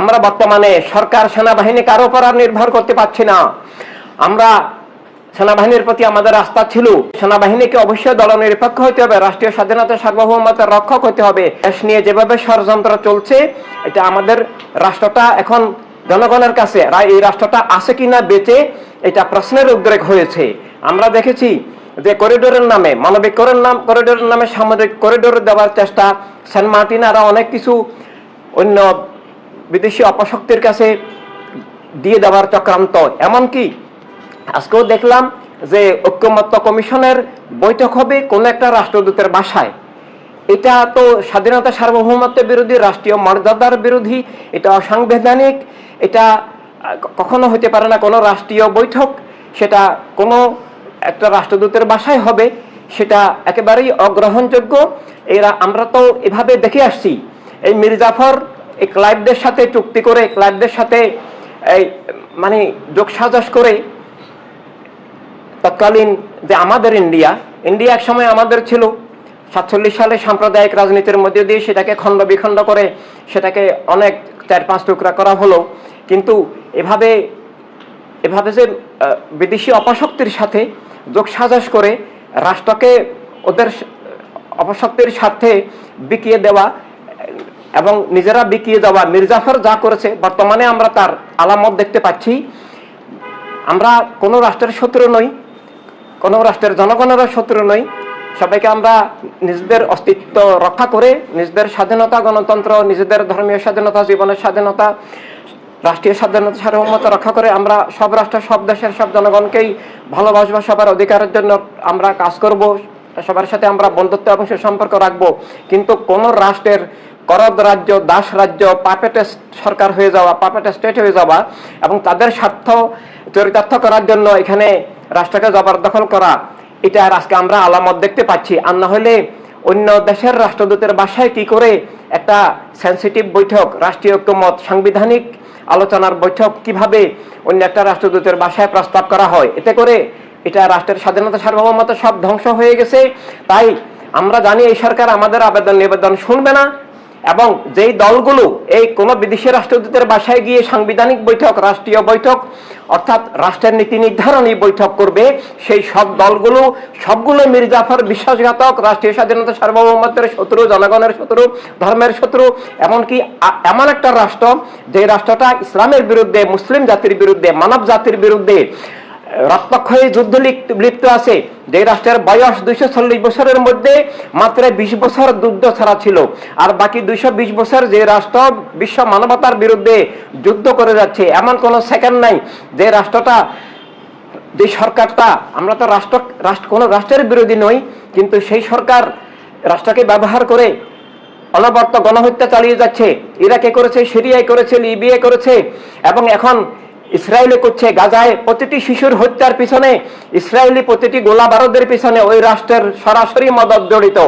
আমরা বর্তমানে সরকার সেনাবাহিনী কারও উপর আর নির্ভর করতে পারছি না। আমরা সেনাবাহিনীর প্রতি আমাদের আস্থা ছিল। সেনাবাহিনীকে অবশ্যই দলনিরপেক্ষ হতে হবে, রাষ্ট্রীয় স্বাধীনতা সার্বভৌমতার রক্ষক হতে হবে। দেশ নিয়ে যেভাবে ষড়যন্ত্র চলছে, এটা আমাদের রাষ্ট্রটা এখন জনগণের কাছে এই রাষ্ট্রটা আছে কিনা বেঁচে এটা প্রশ্নের উদ্রেক হয়েছে। আমরা দেখেছি যে করিডোরের নামে মানবিক নাম, করিডোরের নামে সামরিক করিডোর দেওয়ার চেষ্টা, সেন্ট মার্টিন আরও অনেক কিছু অন্য বিদেশি অপশক্তির কাছে দিয়ে দেওয়ার চক্রান্ত। এমনকি আজকেও দেখলাম যে ঐক্যমত্য কমিশনের বৈঠক হবে কোন একটা রাষ্ট্রদূতের বাসায়। এটা তো স্বাধীনতা সার্বভৌমত্ব বিরোধী, রাষ্ট্রীয় মর্যাদার বিরোধী, এটা অসাংবিধানিক, এটা কখনো হতে পারে না কোনো রাষ্ট্রীয় বৈঠক, সেটা কোনো একটা রাষ্ট্রদূতের বাসায় হবে, সেটা একেবারেই অগ্রহণযোগ্য। এরা, আমরা তো এভাবে দেখে আসছি। এই মির্জাফর এই ক্লাইবদের সাথে চুক্তি করে ক্লাইবদের সাথে এই মানে যোগসাজস করে, তৎকালীন যে আমাদের ইন্ডিয়া ইন্ডিয়া এক সময় আমাদের ছিল সাতচল্লিশ সালে সাম্প্রদায়িক রাজনীতির মধ্যে দিয়ে সেটাকে খণ্ড বিখণ্ড করে, সেটাকে অনেক চার পাঁচ টুকরা করা হলো। কিন্তু এভাবে এভাবে যে বিদেশি অপশক্তির সাথে যোগসাজস করে রাষ্ট্রকে ওদের অপশক্তির সাথে বিকিয়ে দেওয়া এবং নিজেরা বিকিয়ে দেওয়া। মির্জাফর যা করেছে, বর্তমানে আমরা তার আলামত দেখতে পাচ্ছি। আমরা কোনো রাষ্ট্রের শত্রু নই, কোনো রাষ্ট্রের জনগণেরও শত্রু নই। সবাইকে আমরা নিজেদের অস্তিত্ব রক্ষা করে, নিজেদের স্বাধীনতা গণতন্ত্র, নিজেদের ধর্মীয় স্বাধীনতা, জীবনের স্বাধীনতা, রাষ্ট্রীয় স্বাধীনতা সার্বভৌমত্ব রক্ষা করে আমরা সব রাষ্ট্র, সব দেশের, সব জনগণকেই ভালোবাসবো, সবার অধিকারের জন্য আমরা কাজ করব, সবার সাথে আমরা বন্ধুত্ব এবং সুসম্পর্ক রাখব। কিন্তু কোন রাষ্ট্রের করদ রাজ্য, দাস রাজ্য, পাপেট সরকার হয়ে যাওয়া, পাপেটে স্টেট হয়ে যাওয়া এবং তাদের স্বার্থ চরিতার্থ করার জন্য এখানে রাষ্ট্রকে জবরদখল করা, এটা আজকে আমরা আলামত দেখতে পাচ্ছি। আর না হলে অন্য দেশের রাষ্ট্রদূতের বাসায় কি করে একটা সেন্সিটিভ বৈঠক, রাষ্ট্রীয় ঐক্যমত, সাংবিধানিক আলোচনার বৈঠক কীভাবে অন্য একটা রাষ্ট্রদূতের বাসায় প্রস্তাব করা হয়? এতে করে এটা রাষ্ট্রের স্বাধীনতা সার্বভৌমত্ব সব ধ্বংস হয়ে গেছে। তাই আমরা জানি এই সরকার আমাদের আবেদন নিবেদন শুনবে না। এবং যেই দলগুলো এই কোন বিদেশি রাষ্ট্রদূতের বাসায় গিয়ে সাংবিধানিক বৈঠক, রাষ্ট্রীয় বৈঠক, অর্থাৎ রাষ্ট্রের নীতি নির্ধারণী বৈঠক করবে, সেই সব দলগুলো, সবগুলো মির্জাফর বিশ্বাসঘাতক, রাষ্ট্রীয় স্বাধীনতা সার্বভৌমত্বের শত্রু, জনগণের শত্রু, ধর্মের শত্রু, এমনকি এমন একটা রাষ্ট্র, যে রাষ্ট্রটা ইসলামের বিরুদ্ধে, মুসলিম জাতির বিরুদ্ধে, মানব জাতির বিরুদ্ধে রক্তক্ষয়ী যুদ্ধ লিপ্ত লিপ্ত আছে। যে রাষ্ট্রের বয়স দুইশো চল্লিশ বছরের মধ্যে মাত্র বিশ বছর যুদ্ধ ছাড়া ছিল। আর বাকি দুইশো বিশ বছর যে রাষ্ট্র বিশ্ব মানবতার বিরুদ্ধে যুদ্ধ করে যাচ্ছে, এমন কোনো সেকেন্ড নাই। যে রাষ্ট্রটা, যে সরকারটা, আমরা তো রাষ্ট্র রাষ্ট্র, কোনো রাষ্ট্রের বিরোধী নই, কিন্তু সেই সরকার রাষ্ট্রকে ব্যবহার করে অনবর্ত গণহত্যা চালিয়ে যাচ্ছে। ইরাকে করেছে, সিরিয়ায় করেছে, লিবিয়ায় করেছে। এবং এখন ইসরায়েলে করছে গাজায় প্রতিটি শিশুর হত্যার পিছনে, ইসরায়েলি প্রতিটি গোলা বারুদের পিছনে ওই রাষ্ট্রের সরাসরি মদত জড়িত।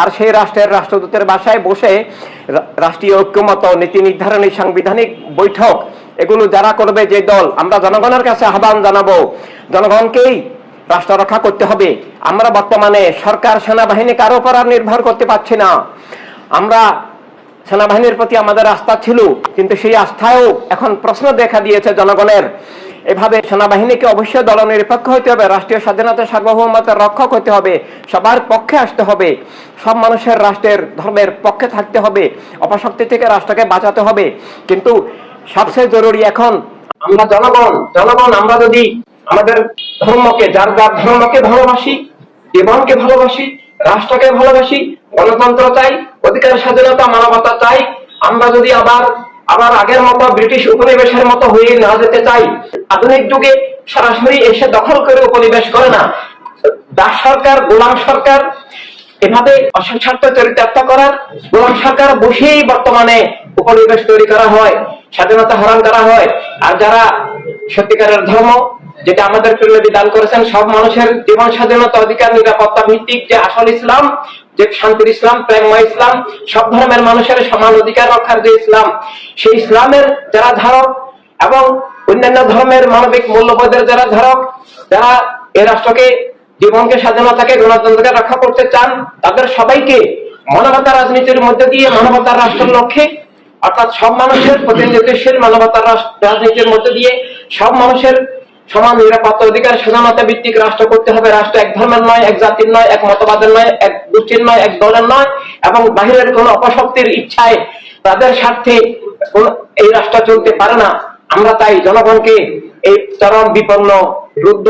আর সেই রাষ্ট্রের রাষ্ট্রদূতের বাসায় বসে রাষ্ট্রীয় ঐক্যমত, নীতি নির্ধারণী সাংবিধানিক বৈঠক, এগুলো যারা করবে যে দল, আমরা জনগণের কাছে আহ্বান জানাব। জনগণকেই রাষ্ট্র রক্ষা করতে হবে। আমরা বর্তমানে সরকার, সেনাবাহিনী কারও উপর আর নির্ভর করতে পারছি না। আমরা সেনাবাহিনীর প্রতি আমাদের আস্থা ছিল, কিন্তু সেই আস্থায়ও এখন প্রশ্ন দেখা দিয়েছে জনগণের। এভাবে সেনাবাহিনীকে অবশ্যই দলনিরপেক্ষ হতে হবে, রাষ্ট্রীয় স্বাধীনতা সার্বভৌমতার রক্ষক হতে হবে, সবার পক্ষে আসতে হবে, সব মানুষের রাষ্ট্রের ধর্মের পক্ষে থাকতে হবে, অপশক্তি থেকে রাষ্ট্রকে বাঁচাতে হবে। কিন্তু সবচেয়ে জরুরি এখন আমরা জনগণ জনগণ আমরা যদি আমাদের ধর্মকে, যার যার ধর্মকে ভালোবাসি জীবনকে ভালোবাসি রাষ্ট্রকে ভালোবাসি, গণতন্ত্র চাই, অধিকার, স্বাধীনতা, মানবতা চাই। আমরা যদি আবার আবার আগের মতো ব্রিটিশ উপনিবেশের মতো হয়ে না যেতে চাই, আধুনিক যুগে সরাসরি এসে দখল করে উপনিবেশ করে না। দাস সরকার, গোলাম সরকার, এভাবে অসংস্বার্থ চরিতার্থ করার, গোলাম সরকার বসেই বর্তমানে উপনিবেশ তৈরি করা হয়, স্বাধীনতা হরণ করা হয়। আর যারা সত্যিকারের ধর্ম যেটা আমাদের প্রিয়নবী দান করেছেন, সব মানুষের জীবন স্বাধীনতা অধিকার নিরাপত্তা ভিত্তিক যে আসল ইসলাম, যে শান্তির ইসলাম, প্রেমময় ইসলাম, সব ধর্মের মানুষের সমান অধিকার রক্ষার যে ইসলাম, সেই ইসলামের যারা ধারক এবং অন্যান্য ধর্মের মানবিক মূল্যবোধের যারা ধারক, যারা এ রাষ্ট্রকে, জীবনকে, স্বাধীনতাকে, গণতন্ত্রকে রক্ষা করতে চান, তাদের সবাইকে মানবতা রাজনীতির মধ্যে দিয়ে মানবতার রাষ্ট্রের লক্ষ্যে, অর্থাৎ সব মানুষের প্রতিনিধিত্বশীল মানবতার রাজনীতির মধ্যে দিয়ে সব মানুষের সমান নিরাপত্তা অধিকার স্বাধীনতা ভিত্তিক রাষ্ট্র করতে হবে। রাষ্ট্র এক ধর্মের নয়, এক জাতির নয়, এক মতবাদের নয়, এক গোষ্ঠীর নয়, এক দলের নয় এবং বাহিরের কোন অপশক্তির ইচ্ছায় তাদের স্বার্থে এই রাষ্ট্র চলতে পারে না। আমরা তাই জনগণকে এই চরম বিপন্ন, রুদ্ধ,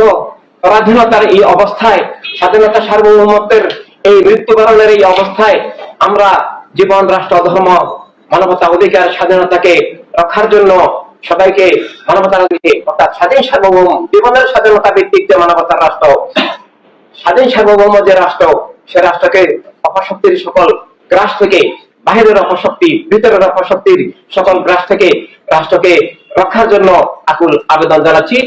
পরাধীনতার এই অবস্থায়, স্বাধীনতা সার্বভৌমত্বের এই মৃত্যুবরণের এই অবস্থায় আমরা জীবন, রাষ্ট্র, ধর্ম, মানবতা, অধিকার, স্বাধীনতাকে রক্ষার জন্য সবাইকে মানবতার দিকে অর্থাৎ স্বাধীন সার্বভৌম বিপদের স্বাধীনতা ভিত্তিক যে মানবতার রাষ্ট্র, স্বাধীন সার্বভৌম যে রাষ্ট্র, সে রাষ্ট্রকে অপশক্তির সকল গ্রাস থেকে বাহিরের অপশক্তি, ভিতরের অপশক্তির সকল গ্রাস থেকে রাষ্ট্রকে রক্ষার জন্য আকুল আবেদন জানাচ্ছি।